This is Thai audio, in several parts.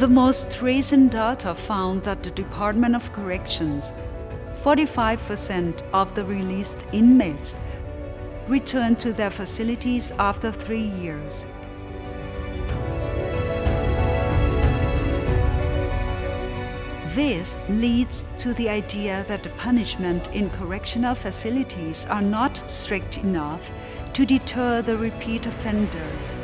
The most recent data found that the Department of Corrections, 45% of the released inmates returned to their facilities after three years. This leads to the idea that the punishment in correctional facilities are not strict enough to deter the repeat offenders.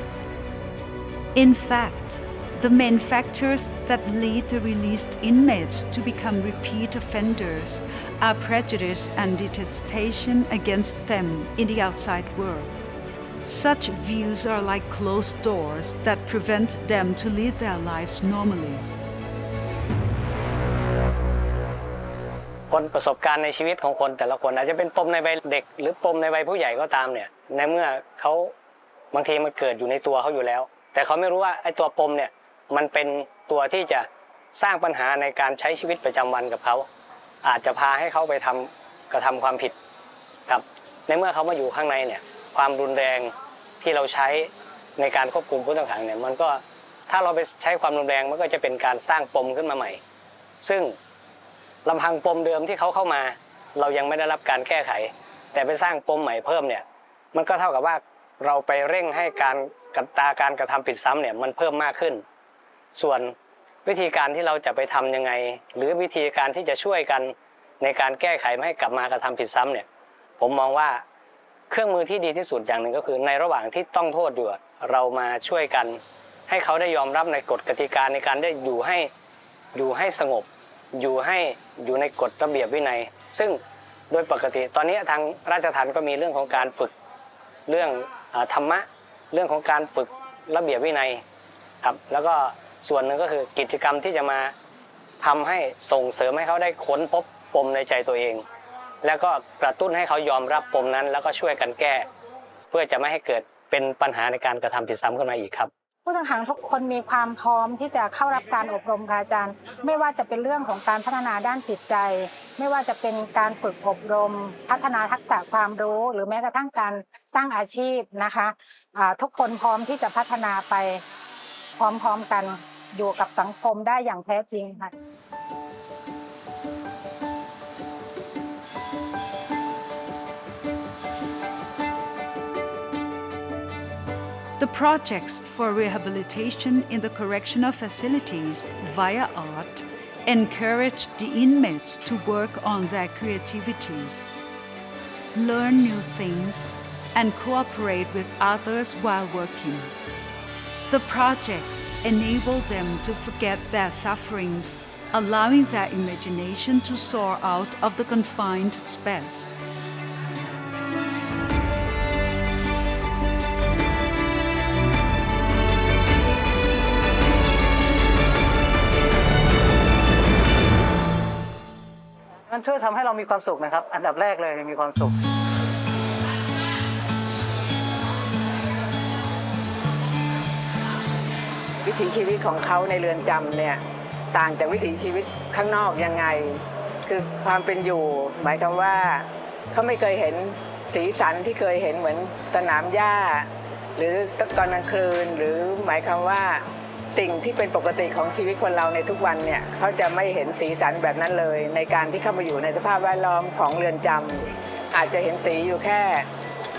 In fact, the main factors that lead the released inmates to become repeat offenders are prejudice and detestation against them in the outside world. Such views are like closed doors that prevent them to lead their lives normally. คนประสบการณ์ในชีวิตของคนแต่ละคนอาจจะเป็นปมในวัยเด็ก หรือปมในวัยผู้ใหญ่ก็ตามเนี่ยในเมื่อเขาบางทีมันเกิดอยู่ในตัวเขาอยู่แล้ว แต่เขาไม่รู้ว่าไอ้ตัวปมเนี่ย มันเป็นตัวที่จะสร้างปัญหาในการใช้ชีวิตประจำวันกับเขา อาจจะพาให้เขาไปทำกระทำความผิดครับในเมื่อเขามาอยู่ข้างในเนี่ยความรุนแรงที่เราใช้ในการควบคุมผู้ต้องขังเนี่ยมันก็ถ้าเราไปใช้ความรุนแรงมันก็จะเป็นการสร้างปมขึ้นมาใหม่ ซึ่งลำพังปมเดิมที่เขาเข้ามา เรายังไม่ได้รับการแก้ไข แต่ไปสร้างปมใหม่เพิ่มเนี่ยมันก็เท่ากับว่าเราไปเร่งให้การกตาการกระทำผิดซ้ำเนี่ยมันเพิ่มมากขึ้น ส่วนวิธีการที่เราจะไปทำยังไง หรือวิธีการที่จะช่วยกันในการแก้ไขไม่ให้กลับมากระทำผิดซ้ำเนี่ย ผมมองว่าเครื่องมือที่ดีที่สุดอย่างหนึ่งก็คือ ในระหว่างที่ต้องโทษอยู่อะเรามาช่วยกัน ให้เขาได้ยอมรับในกฎกติกาในการได้อยู่ให้อยู่ให้สงบ อยู่ให้อยู่ในกฎระเบียบวินัย ซึ่งโดยปกติ ตอนนี้ทางราชทัณฑ์ก็มีเรื่องของการฝึกเรื่องธรรมะ เรื่องของการฝึกระเบียบวินัยครับแล้วก็ ส่วนหนึ่งก็คือกิจกรรมที่จะมาทำให้ส่งเสริมให้เขาได้ค้นพบปมในใจตัวเอง แล้วก็กระตุ้นให้เขายอมรับปมนั้น แล้วก็ช่วยกันแก้ เพื่อจะไม่ให้เกิดเป็นปัญหาในการกระทำผิดซ้ำขึ้นมาอีกครับผู้ต้องขังทุกคนมีความพร้อมที่จะเข้ารับการอบรมค่ะอาจารย์ ไม่ว่าจะเป็นเรื่องของการพัฒนาด้านจิตใจ ไม่ว่าจะเป็นการฝึกอบรม พัฒนาทักษะความรู้ หรือแม้กระทั่งการสร้างอาชีพนะคะทุกคนพร้อมที่จะพัฒนาไปพร้อมๆกัน อยู่กับสังคมได้อย่างแท้จริงค่ะ The projects for rehabilitation in the correctional facilities via art encourage the inmates to work on their creativities, learn new things, and cooperate with others while working. The projects enable them to forget their sufferings, allowing their imagination to soar out of the confined space. มันช่วยทำให้เรามีความสุขนะครับ อันดับแรกเลยมีความสุข ถีชีวิตของเขาในเรือนจำเนี่ยต่างจากวิถีชีวิตข้างนอกยังไง คือความเป็นอยู่ หมายความว่าเขาไม่เคยเห็นสีสันที่เคยเห็นเหมือนสนามหญ้า หรือตอนกลางคืนหรือหมายความว่าสิ่งที่เป็นปกติของชีวิตคนเราในทุกวันเนี่ยเขาจะไม่เห็นสีสันแบบนั้นเลย ในการที่เข้ามาอยู่ในสภาพแวดล้อมของเรือนจำอาจจะเห็นสีอยู่แค่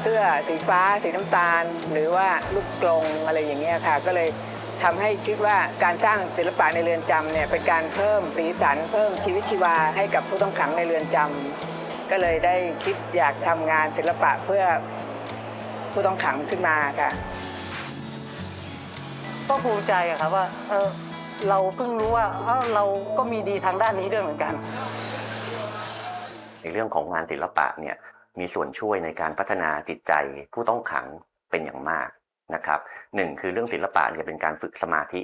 เสื้อสีฟ้า สีน้ำตาล หรือว่าลูกกรงอะไรอย่างเงี้ยค่ะ ก็เลย ทำให้คิดว่าการสร้างศิลปะในเรือนจำเนี่ยเป็นการเพิ่มสีสันเพิ่มชีวิตชีวาให้กับผู้ต้องขังในเรือนจำก็เลยได้คิดอยากทำงานศิลปะเพื่อผู้ต้องขังขึ้นมาค่ะ ก็ภูมิใจอะครับว่าเออเราเพิ่งรู้ว่าเอ้าเราก็มีดีทางด้านนี้ด้วยเหมือนกัน ในเรื่องของงานศิลปะเนี่ยมีส่วนช่วยในการพัฒนาจิตใจผู้ต้องขังเป็นอย่างมาก นะครับหนึ่งคือเรื่องศิลปะเนี่ยเป็นการฝึกสมาธิ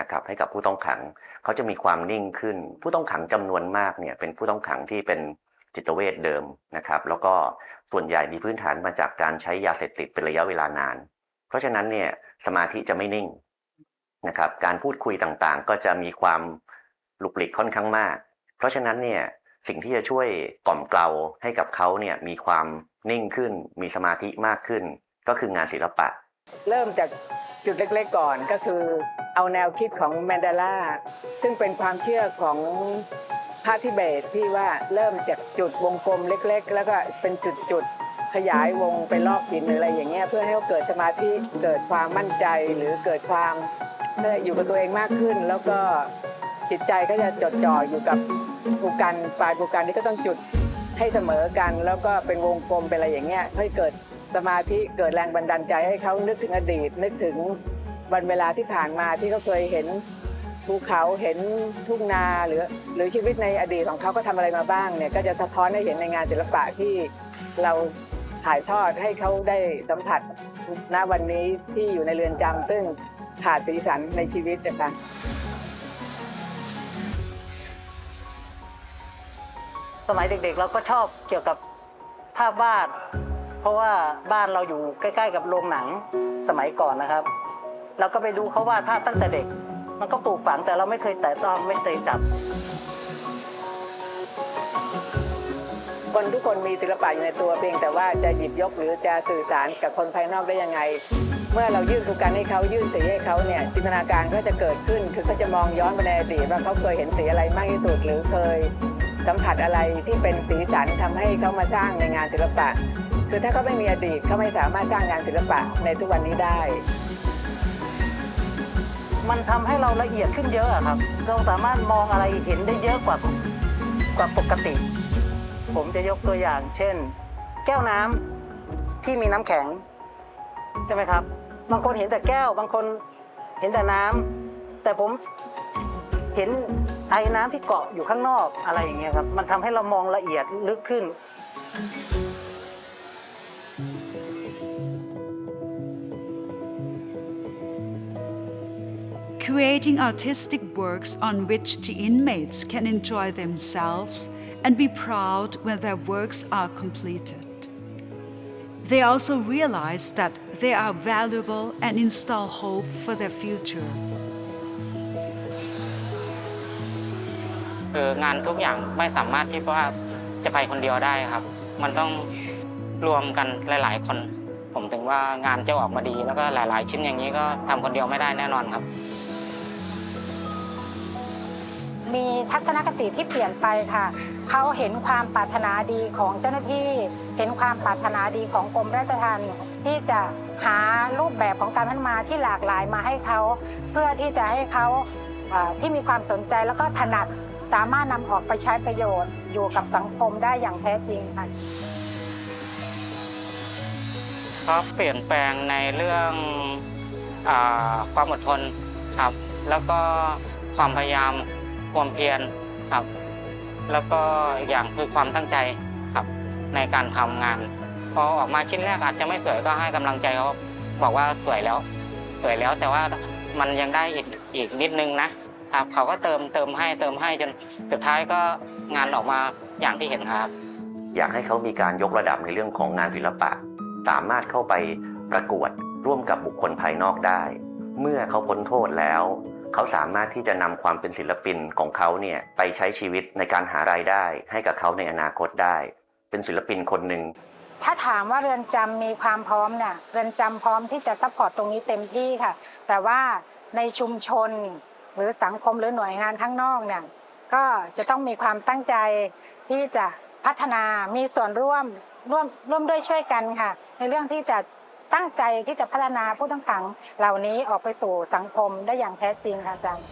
นะครับให้กับผู้ต้องขังเขาจะมีความนิ่งขึ้น ผู้ต้องขังจำนวนมากเนี่ยเป็นผู้ต้องขังที่เป็นจิตเวชเดิมนะครับ แล้วก็ส่วนใหญ่มีพื้นฐานมาจากการใช้ยาเสพติดเป็นระยะเวลานาน เพราะฉะนั้นเนี่ยสมาธิจะไม่นิ่งนะครับ การพูดคุยต่างๆ ก็จะมีความหลุกหลิกค่อนข้างมาก เพราะฉะนั้นเนี่ยสิ่งที่จะช่วยกล่อมเกลาให้กับเขาเนี่ยมีความนิ่งขึ้น มีสมาธิมากขึ้น ก็คืองานศิลปะ เริ่มจากจุดเล็กๆก่อนก็คือเอาแนวคิดของแมนเดลาซึ่งเป็นความเชื่อของพระทิเบตที่ว่าเริ่มจากจุดวงกลมเล็กๆ แล้วก็เป็นจุดๆขยายวงไปรอบหินหรืออะไรอย่างเงี้ยเพื่อให้เขาเกิดสมาธิเกิดความมั่นใจหรือเกิดความอยู่กับตัวเองมากขึ้น แล้วก็จิตใจก็จะจดจ่ออยู่กับภูกันปลายภูกันนี่ก็ต้องจุดให้เสมอกัน แล้วก็เป็นวงกลมเป็นอะไรอย่างเงี้ยให้เกิด สมาธิเกิดแรงบันดาลใจให้เขานึกถึงอดีต นึกถึงวันเวลาที่ผ่านมาที่เขาเคยเห็นภูเขาเห็นทุ่งนาหรือ หรือชีวิตในอดีตของเขาก็ทำอะไรมาบ้างเนี่ยก็จะสะท้อนให้เห็นในงานศิลปะที่เราถ่ายทอดให้เขาได้สัมผัสณวันนี้ที่อยู่ในเรือนจำซึ่งขาดสีสันในชีวิตนะคะสมัยเด็กๆ เราก็ชอบเกี่ยวกับภาพวาด ราะว่าบ้านเราอยู่ใกล้ๆ กับโรงหนังสมัยก่อนนะครับ เราก็ไปดูเขาวาดภาพตั้งแต่เด็ก มันก็ปลูกฝังแต่เราไม่เคยแตะต้องไม่เคยจับ คนทุกคนมีศิลปะอยู่ในตัวเพียงแต่ว่าจะหยิบยกหรือจะสื่อสารกับคนภายนอกได้ยังไง เมื่อเรายื่นภูกันให้เขายื่นสีให้เขาเนี่ยจินตนาการก็จะเกิดขึ้นคือเขาจะมองย้อนไปในอดีตว่าเขาเคยเห็นสีอะไรมากที่สุดหรือเคย สัมผัสอะไรที่เป็นสีสันทำให้เขามาสร้างในงานศิลปะ คือถ้าเขาไม่มีอดีตเขาไม่สามารถสร้างงานศิลปะในทุกวันนี้ได้ มันทำให้เราละเอียดขึ้นเยอะอะครับ เราสามารถมองอะไรเห็นได้เยอะกว่ากว่าปกติ ผมจะยกตัวอย่าง เช่น แก้วน้ำที่มีน้ำแข็ง ใช่ไหมครับ บางคนเห็นแต่แก้ว บางคนเห็นแต่น้ำแต่ผมเห็น ไอ้น้ำที่เกาะอยู่ข้างนอกอะไรอย่างเงี้ยครับ มันทำให้เรามองละเอียดลึกขึ้น creating artistic works on which the inmates can enjoy themselves and be proud when their works are completed. They also realize that they are valuable and install hope for their future. คืองานทุกอย่างไม่สามารถที่ว่าจะไปคนเดียวได้ครับ มันต้องรวมกันหลาย ๆ คน ผมถึงว่างานจะออกมาดี แล้วก็หลาย ๆ ชิ้นอย่างนี้ก็ทำคนเดียวไม่ได้แน่นอนครับ มีทัศนคติที่เปลี่ยนไปค่ะเขาเห็นความปรารถนาดีของเจ้าหน้าที่ เห็นความปรารถนาดีของกรมราชทัณฑ์ที่จะหารูปแบบของการพัฒนาที่หลากหลายมาให้เขา เพื่อที่จะให้เขาที่มีความสนใจแล้วก็ถนัด สามารถนำออกไปใช้ประโยชน์ อยู่กับสังคมได้อย่างแท้จริงค่ะเพราะเปลี่ยนแปลงในเรื่องอความอดทนครับ แล้วก็ความพยายามความเพียรครับ แล้วก็อีกอย่างคือความตั้งใจครับในการทำงาน พอออกมาชิ้นแรกอาจจะไม่สวยก็ให้กำลังใจเขาบอกว่าสวยแล้ว สวยแล้วแต่ว่ามันยังได้อีกอีกนิดนึงนะ ครับ เขาก็เติมเติมให้เติมให้จนสุดท้ายก็งานออกมาอย่างที่เห็นครับ อยากให้เขามีการยกระดับในเรื่องของงานศิลปะ สามารถเข้าไปประกวดร่วมกับบุคคลภายนอกได้ เมื่อเขาพ้นโทษแล้ว เขาสามารถที่จะนำความเป็นศิลปินของเขาเนี่ยไปใช้ชีวิตในการหารายได้ ให้กับเขาในอนาคตได้ เป็นศิลปินคนหนึ่งถ้าถามว่าเรือนจำมีความพร้อมเนี่ยเรือนจำพร้อมที่จะซัพพอร์ตตรงนี้เต็มที่ค่ะ แต่ว่าในชุมชน หรือสังคมหรือหน่วยงานข้างนอกเนี่ยก็จะต้องมีความตั้งใจที่จะพัฒนามีส่วนร่วมร่วมร่วมด้วยช่วยกันค่ะ ในเรื่องที่จะตั้งใจที่จะพัฒนาผู้ต้องขังเหล่านี้ออกไปสู่สังคมได้อย่างแท้จริงค่ะอาจารย์